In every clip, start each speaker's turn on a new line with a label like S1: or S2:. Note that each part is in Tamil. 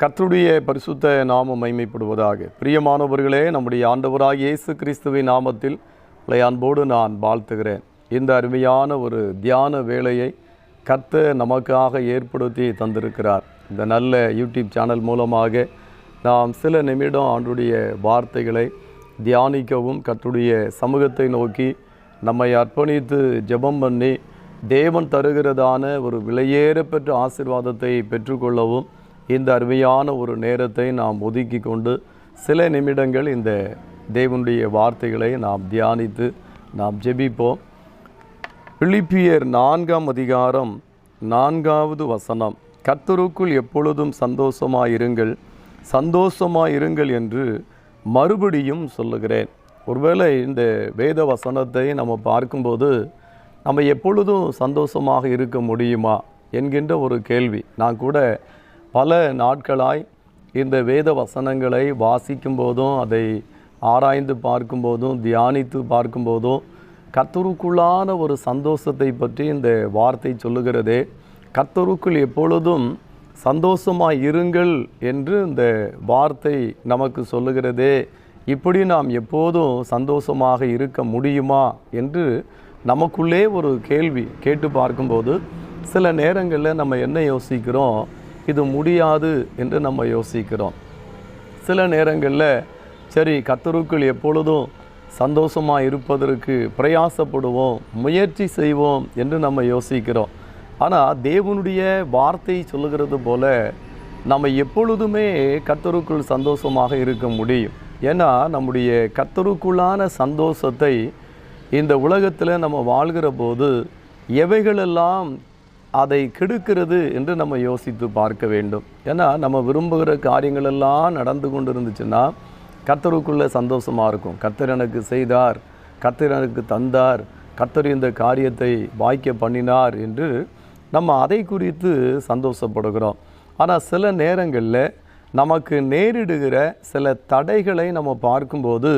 S1: கர்த்தருடைய பரிசுத்த நாமம் மைமைப்படுவதாக பிரியமானவர்களே நம்முடைய ஆண்டவராக இயேசு கிறிஸ்துவின் நாமத்தில் உங்களை அன்போடு நான் வாழ்த்துகிறேன். இந்த அருமையான ஒரு தியான வேலையை கர்த்த நமக்காக ஏற்படுத்தி தந்திருக்கிறார். இந்த நல்ல யூடியூப் சேனல் மூலமாக நாம் சில நிமிடம் ஆண்டுடைய வார்த்தைகளை தியானிக்கவும் கர்த்துடைய சமூகத்தை நோக்கி நம்மை அர்ப்பணித்து ஜெபம் பண்ணி தேவன் தருகிறதான ஒரு விலையேற பெற்ற ஆசிர்வாதத்தை பெற்றுக்கொள்ளவும் இந்த அருமையான ஒரு நேரத்தை நாம் ஒதுக்கி கொண்டு சில நிமிடங்கள் இந்த தேவனுடைய வார்த்தைகளை நாம் தியானித்து நாம் ஜெபிப்போம். பிலிப்பியர் நான்காம் அதிகாரம் நான்காவது வசனம். கர்த்தருக்குள் எப்பொழுதும் சந்தோஷமாயிருங்கள் சந்தோஷமாயிருங்கள் என்று மறுபடியும் சொல்லுகிறேன். ஒருவேளை இந்த வேத வசனத்தை நம்ம பார்க்கும்போது நம்ம எப்பொழுதும் சந்தோஷமாக இருக்க முடியுமா என்கின்ற ஒரு கேள்வி. நான் கூட பல நாட்களாய் இந்த வேத வசனங்களை வாசிக்கும் போதும் அதை ஆராய்ந்து பார்க்கும்போதும் தியானித்து பார்க்கும்போதும் கத்தருக்குள்ளான ஒரு சந்தோஷத்தை பற்றி இந்த வார்த்தை சொல்லுகிறதே. கத்தருக்குள் எப்பொழுதும் சந்தோஷமாக இருங்கள் என்று இந்த வார்த்தை நமக்கு சொல்லுகிறதே. இப்படி நாம் எப்போதும் சந்தோஷமாக இருக்க முடியுமா என்று நமக்குள்ளே ஒரு கேள்வி கேட்டு பார்க்கும்போது சில நேரங்களில் நம்ம என்ன யோசிக்கிறோம்? இது முடியாது என்று நம்ம யோசிக்கிறோம். சில நேரங்களில் சரி கத்தருக்குள் எப்பொழுதும் சந்தோஷமாக இருப்பதற்கு பிரயாசப்படுவோம் முயற்சி செய்வோம் என்று நம்ம யோசிக்கிறோம். ஆனால் தேவனுடைய வார்த்தை சொல்லுகிறது போல நம்ம எப்பொழுதுமே கத்தருக்குள் சந்தோஷமாக இருக்க முடியும். ஏன்னா நம்முடைய கத்தருக்குள்ளான சந்தோஷத்தை இந்த உலகத்தில் நம்ம வாழ்கிற போது எவைகளெல்லாம் அதை கெடுக்கிறது என்று நம்ம யோசித்து பார்க்க வேண்டும். ஏன்னா நம்ம விரும்புகிற காரியங்களெல்லாம் நடந்து கொண்டு இருந்துச்சுன்னா கர்த்தருக்குள்ளே சந்தோஷமாக இருக்கும். கர்த்தர் எனக்கு செய்தார் கர்த்தர் எனக்கு தந்தார் கர்த்தர் இந்த காரியத்தை வாய்க்க பண்ணினார் என்று நம்ம அதை குறித்து சந்தோஷப்படுகிறோம். ஆனால் சில நேரங்களில் நமக்கு நேரிடுகிற சில தடைகளை நம்ம பார்க்கும்போது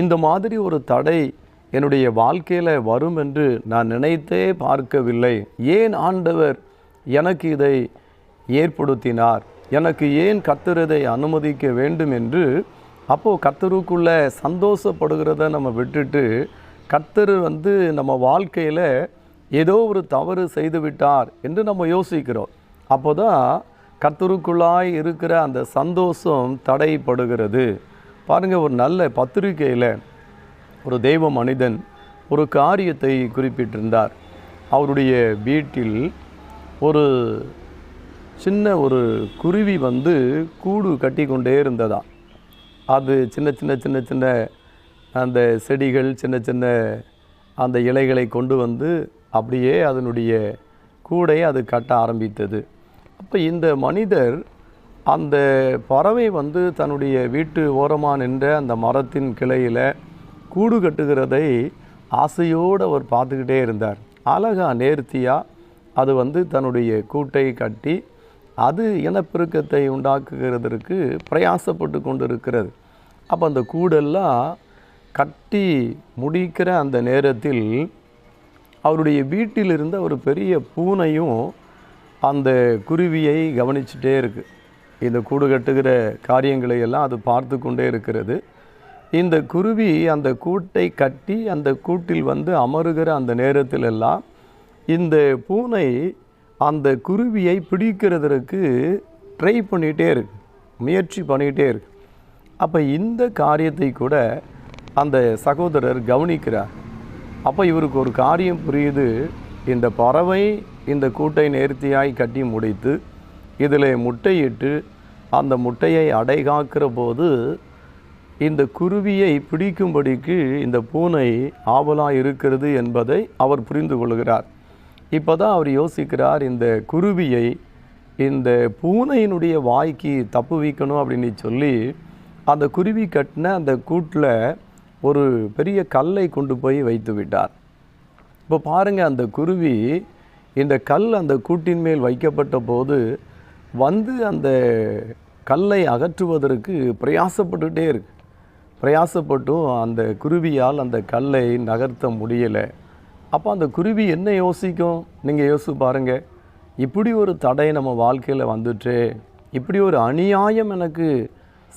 S1: இந்த மாதிரி ஒரு தடை என்னுடைய வாழ்க்கையில் வரும் என்று நான் நினைத்தே பார்க்கவில்லை. ஏன் ஆண்டவர் எனக்கு இதை ஏற்படுத்தினார்? எனக்கு ஏன் கத்துறதை அனுமதிக்க வேண்டும் என்று? அப்போது கத்தருக்குள்ளே சந்தோஷப்படுகிறத நம்ம விட்டுட்டு கத்தர் வந்து நம்ம வாழ்க்கையில் ஏதோ ஒரு தவறு செய்து விட்டார் என்று நம்ம யோசிக்கிறோம். அப்போ தான் கத்தருக்குள்ளாய் இருக்கிற அந்த சந்தோஷம் தடைப்படுகிறது. பாருங்கள் ஒரு நல்ல பத்திரிகையில் ஒரு தெய்வ மனிதன் ஒரு காரியத்தை குறிப்பிட்டிருந்தார். அவருடைய வீட்டில் ஒரு சின்ன ஒரு குருவி வந்து கூடு கட்டி கொண்டே இருந்ததா. அது சின்ன சின்ன சின்ன சின்ன அந்த செடிகள் சின்ன சின்ன அந்த இலைகளை கொண்டு வந்து அப்படியே அதனுடைய கூடை அது கட்ட ஆரம்பித்தது. அப்போ இந்த மனிதர் அந்த பறவை வந்து தன்னுடைய வீட்டு ஓரமாக நின்ற அந்த மரத்தின் கிளையில் கூடு கட்டுகிறதை ஆசையோடு அவர் பார்த்துக்கிட்டே இருந்தார். அழகா நேர்த்தியாக அது வந்து தன்னுடைய கூட்டை கட்டி அது இனப்பெருக்கத்தை உண்டாக்குகிறதற்கு பிரயாசப்பட்டு கொண்டு இருக்கிறது அப்போ அந்த கூடெல்லாம் கட்டி முடிக்கிற அந்த நேரத்தில் அவருடைய வீட்டில் இருந்த ஒரு பெரிய பூனையும் அந்த குருவியை கவனிச்சுட்டே இருக்குது இந்த கூடு கட்டுகிற காரியங்களை எல்லாம் அது பார்த்து கொண்டே இருக்கிறது. இந்த குருவி அந்த கூட்டை கட்டி அந்த கூட்டில் வந்து அமருகிற அந்த நேரத்தில் எல்லாம் இந்த பூனை அந்த குருவியை பிடிக்கிறதற்கு ட்ரை பண்ணிகிட்டே இருக்கு முயற்சி பண்ணிகிட்டே இருக்கு. அப்போ இந்த காரியத்தை கூட அந்த சகோதரர் கவனிக்கிறார். அப்போ இவருக்கு ஒரு காரியம் புரியுது. இந்த பறவை இந்த கூட்டை நேர்த்தியாய் கட்டி முடித்து இதில் முட்டையிட்டு அந்த முட்டையை அடைகாக்கிற போது இந்த குருவியை பிடிக்கும்படிக்கு இந்த பூனை ஆவலாக இருக்கிறது என்பதை அவர் புரிந்து கொள்கிறார். இப்போ தான் அவர் யோசிக்கிறார் இந்த குருவியை இந்த பூனையினுடைய வாய்க்கு தப்பு வைக்கணும் அப்படின்னு சொல்லி அந்த குருவி கட்டின அந்த கூட்டில் ஒரு பெரிய கல்லை கொண்டு போய் வைத்து விட்டார். இப்போ பாருங்கள் அந்த குருவி இந்த கல் அந்த கூட்டின் மேல் வைக்கப்பட்ட போது வந்து அந்த கல்லை அகற்றுவதற்கு பிரயாசப்பட்டுகிட்டே இருக்கு. பிரயாசப்பட்டும் அந்த குருவியால் அந்த கல்லை நகர்த்த முடியலை. அப்போ அந்த குருவி என்ன யோசிக்கும்? நீங்கள் யோசிச்சு பாருங்கள் இப்படி ஒரு தடை நம்ம வாழ்க்கையில் வந்துட்டே இப்படி ஒரு அநியாயம் எனக்கு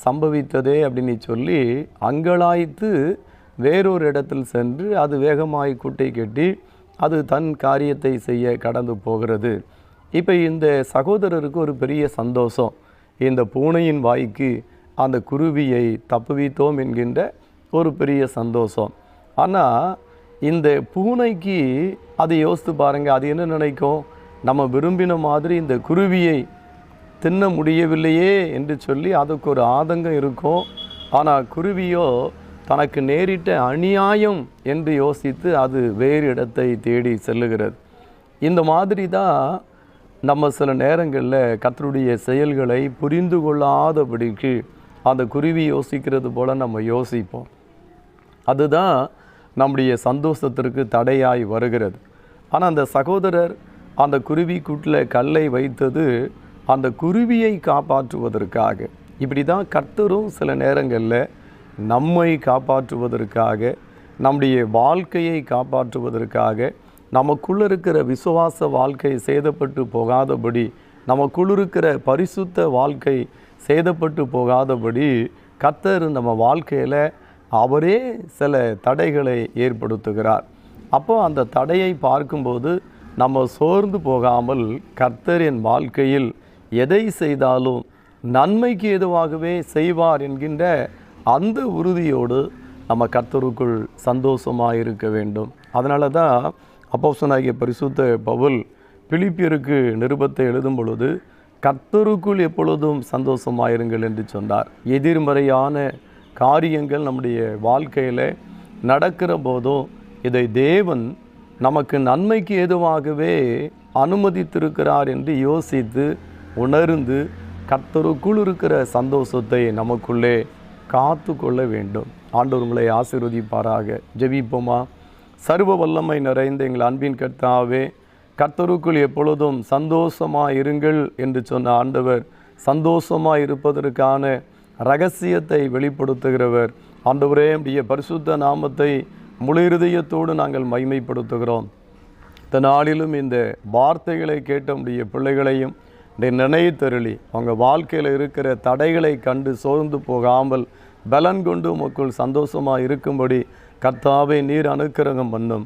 S1: சம்பவித்ததே அப்படின்னு சொல்லி அங்கலாய்த்து வேறொரு இடத்தில் சென்று அது வேகமாய் குட்டை கட்டி அது தன் காரியத்தை செய்ய கடந்து போகிறது. இப்போ இந்த சகோதரருக்கு ஒரு பெரிய சந்தோஷம். இந்த பூனையின் வாய்க்கு அந்த குருவியை தப்புவித்தோம் என்கின்ற ஒரு பெரிய சந்தோஷம். ஆனால் இந்த பூனைக்கு அதை யோசித்து பாருங்கள் அது என்ன நினைக்கும்? நம்ம விரும்பின மாதிரி இந்த குருவியை தின்ன முடியவில்லையே என்று சொல்லி அதுக்கு ஒரு ஆதங்கம் இருக்கும். ஆனால் குருவியோ தனக்கு நேரிட்ட அநியாயம் என்று யோசித்து அது வேறு இடத்தை தேடி செல்லுகிறது. இந்த மாதிரி தான் நம்ம சில நேரங்களில் கத்தருடைய செயல்களை புரிந்து கொள்ளாதபடிக்கு அந்த குருவி யோசிக்கிறது போல் நம்ம யோசிப்போம். அதுதான் நம்முடைய சந்தோஷத்திற்கு தடையாய் வருகிறது. ஆனால் அந்த சகோதரர் அந்த குருவி கூட்டில் கல்லை வைத்தது அந்த குருவியை காப்பாற்றுவதற்காக. இப்படி தான் கர்த்தரும் சில நேரங்களில் நம்மை காப்பாற்றுவதற்காக நம்முடைய வாழ்க்கையை காப்பாற்றுவதற்காக நமக்குள்ள இருக்கிற விசுவாச வாழ்க்கை சேதப்பட்டு போகாதபடி நமக்குள் இருக்கிற பரிசுத்த வாழ்க்கை சேதப்பட்டு போகாதபடி கர்த்தர் நம்ம வாழ்க்கையில் அவரே சில தடைகளை ஏற்படுத்துகிறார். அப்போ அந்த தடையை பார்க்கும்போது நம்ம சோர்ந்து போகாமல் கர்த்தர் என் வாழ்க்கையில் எதை செய்தாலும் நன்மைக்கு எதுவாகவே செய்வார் என்கின்ற அந்த உறுதியோடு நம்ம கர்த்தருக்குள் சந்தோஷமாக இருக்க வேண்டும். அதனால தான் அப்போசனாகிய பரிசுத்த பவுல் பிலிப்பியருக்கு நிருபத்தை எழுதும் பொழுது கர்த்தருக்குள் எப்பொழுதும் சந்தோஷமாயிருங்கள் என்று சொன்னார். எதிர்மறையான காரியங்கள் நம்முடைய வாழ்க்கையில் நடக்கிற போதும் இதை தேவன் நமக்கு நன்மைக்கு ஏதுவாகவே அனுமதித்திருக்கிறார் என்று யோசித்து உணர்ந்து கர்த்தருக்குள் இருக்கிற சந்தோஷத்தை நமக்குள்ளே காத்து கொள்ள வேண்டும். ஆண்டவர் உங்களை ஆசீர்வதிப்பாராக. ஜெபிப்போமா? சர்வ வல்லமை நிறைந்த எங்கள் அன்பின் கர்த்தாவே கர்த்தருக்குள் எப்பொழுதும் சந்தோஷமாக இருங்கள் என்று சொன்ன ஆண்டவர் சந்தோஷமாக இருப்பதற்கான ரகசியத்தை வெளிப்படுத்துகிறவர். ஆண்டவரே உடைய பரிசுத்த நாமத்தை முழு இருதயத்தோடு நாங்கள் மைமைப்படுத்துகிறோம் இந்த நாளிலும் இந்த வார்த்தைகளை கேட்ட உடைய பிள்ளைகளையும் நினைத்தருளி. அவங்க வாழ்க்கையில் இருக்கிற தடைகளை கண்டு சோர்ந்து போகாமல் பலன் கொண்டு உமக்குள் சந்தோஷமாக இருக்கும்படி கர்த்தாவை நீர் அனுக்கிரகம் பண்ணும்.